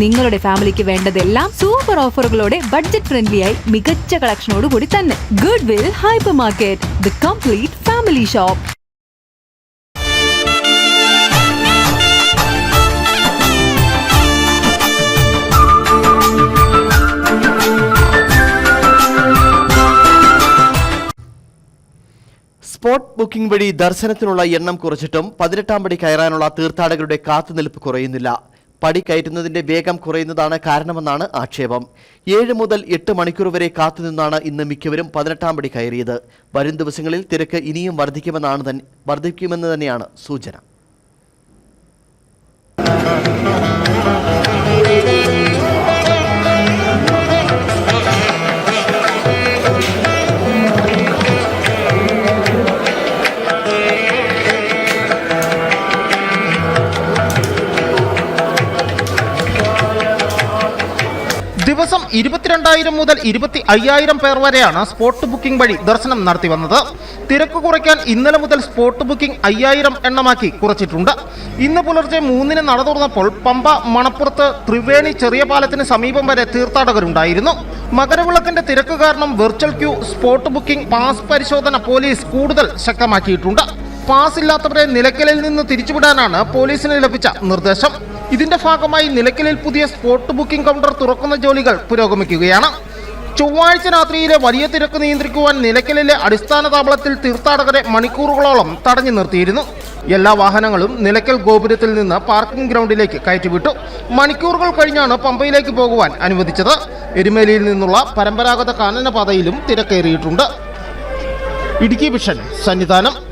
നിങ്ങളുടെ ഫാമിലിക്ക് വേണ്ടതെല്ലാം സൂപ്പർ ഓഫറുകളോടെ ബഡ്ജറ്റ് ഫ്രണ്ട്ലി ആയി മികച്ച കളക്ഷനോട് കൂടി തന്നെ. Goodwill hypermarket the complete family shop spot booking വഴി ദർശനത്തിനുള്ള എണ്ണം കുറച്ചിട്ടും പതിനെട്ടാം പടി കയറാനുള്ള തീർത്ഥാടകരുടെ കാത്തുനിൽപ്പ് കുറയുന്നില്ല. പടി കയറ്റുന്നതിന്റെ വേഗം കുറയുന്നതാണ് കാരണമെന്നാണ് ആക്ഷേപം. ഏഴ് മുതൽ എട്ട് മണിക്കൂർ വരെ കാത്തുനിന്നാണ് ഇന്ന് മിക്കവരും പതിനെട്ടാം പടി കയറിയത്. വരും ദിവസങ്ങളിൽ തിരക്ക് ഇനിയും വർദ്ധിക്കുമെന്നാണ് തന്നെ വർദ്ധിക്കുമെന്ന് തന്നെയാണ് സൂചന. ദിവസം ഇരുപത്തിരണ്ടായിരം മുതൽ ഇരുപത്തി അയ്യായിരം പേർ വരെയാണ് സ്പോട്ട് ബുക്കിംഗ് വഴി ദർശനം നടത്തി വന്നത്. തിരക്ക് കുറയ്ക്കാൻ ഇന്നലെ മുതൽ സ്പോട്ട് ബുക്കിംഗ് അയ്യായിരം എണ്ണമാക്കി കുറച്ചിട്ടുണ്ട്. ഇന്ന് പുലർച്ചെ മൂന്നിന് നട തുറന്നപ്പോൾ പമ്പ മണപ്പുറത്ത് ത്രിവേണി ചെറിയ പാലത്തിന് സമീപം വരെ തീർത്ഥാടകരുണ്ടായിരുന്നു. മകരവിളക്കിന്റെ തിരക്ക് കാരണം virtual queue spot booking pass പരിശോധന പോലീസ് കൂടുതൽ ശക്തമാക്കിയിട്ടുണ്ട്. പാസ് ഇല്ലാത്തവരെ നിലയ്ക്കലിൽ നിന്ന് തിരിച്ചുവിടാനാണ് പോലീസിന് ലഭിച്ച നിർദ്ദേശം. ഇതിന്റെ ഭാഗമായി നിലയ്ക്കലിൽ പുതിയ സ്പോട്ട് ബുക്കിംഗ് കൗണ്ടർ തുറക്കുന്ന ജോലികൾ പുരോഗമിക്കുകയാണ്. ചൊവ്വാഴ്ച രാത്രിയിലെ വലിയ തിരക്ക് നിയന്ത്രിക്കുവാൻ നിലയ്ക്കലിലെ അടിസ്ഥാന താവളത്തിൽ തീർത്ഥാടകരെ മണിക്കൂറുകളോളം തടഞ്ഞു നിർത്തിയിരുന്നു. എല്ലാ വാഹനങ്ങളും നിലയ്ക്കൽ ഗോപുരത്തിൽ നിന്ന് പാർക്കിംഗ് ഗ്രൗണ്ടിലേക്ക് കയറ്റിവിട്ടു. മണിക്കൂറുകൾ കഴിഞ്ഞാണ് പമ്പയിലേക്ക് പോകുവാൻ അനുവദിച്ചത്. എരുമേലിയിൽ നിന്നുള്ള പരമ്പരാഗത കാനനപാതയിലും തിരക്കേറിയിട്ടുണ്ട്. ഇടുക്കി വിഷൻ സന്നിധാനം.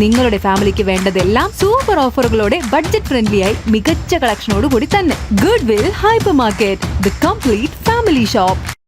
നിങ്ങളുടെ ഫാമിലിക്ക് വേണ്ടതെല്ലാം സൂപ്പർ ഓഫറുകളോടെ ബഡ്ജറ്റ് ഫ്രണ്ട്ലി ആയി മികച്ച കളക്ഷനോട് കൂടി തന്നെ. Goodwill hypermarket the complete family shop.